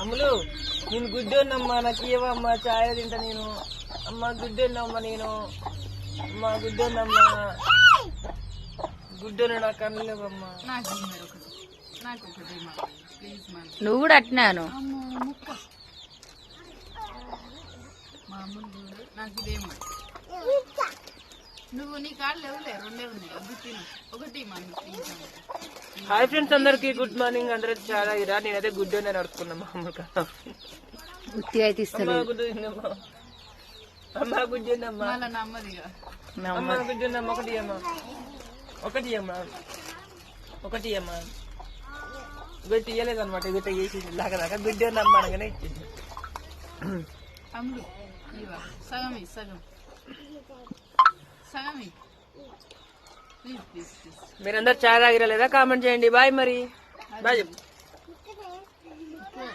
అమ్ములు నేను గుడ్డోన్నమ్మా నాకు ఇవ్వమ్మా చాయ్ తింటా నేను. అమ్మ గుడ్డోన్నమ్మా నేను. అమ్మ గుడ్డోన్నమ్మా. గుడ్డోను నా కళ్ళు లేవమ్మా. ఒకటి ఒకటి నువ్వు కూడా అట్టినాను. నువ్వు నీ కాళ్ళు లేవులే రెండే ఉన్నాయి. తిను. ఒకటి మా హాయ్ ఫ్రెండ్స్ అందరికి గుడ్ మార్నింగ్ అందరూ చాలా ఇరా నేనైతే గుడ్డోనే నడుచుకున్నా మామూలుగా. ఉత్తిగా అయితే అమ్మ తిన్నమ్మా అమ్మ. నమ్మదిగా అమ్మ. గుడ్డోన్నమ్మ ఒకటి అమ్మా ఒకటి అమ్మా. ఒకటి అమ్మా గుడ్డు ఇయ్యలేదు అనమాట గుట్ట చేసింది లాగా లాగా గుడ్డోన్నమ్మ అనగానే ఇచ్చింది ఇవా సగం. ఇ మీరందరు చాలా తాగిరా లేదా? కామెంట్ చేయండి. బాయ్ మరి. బాయ్ చెప్పు.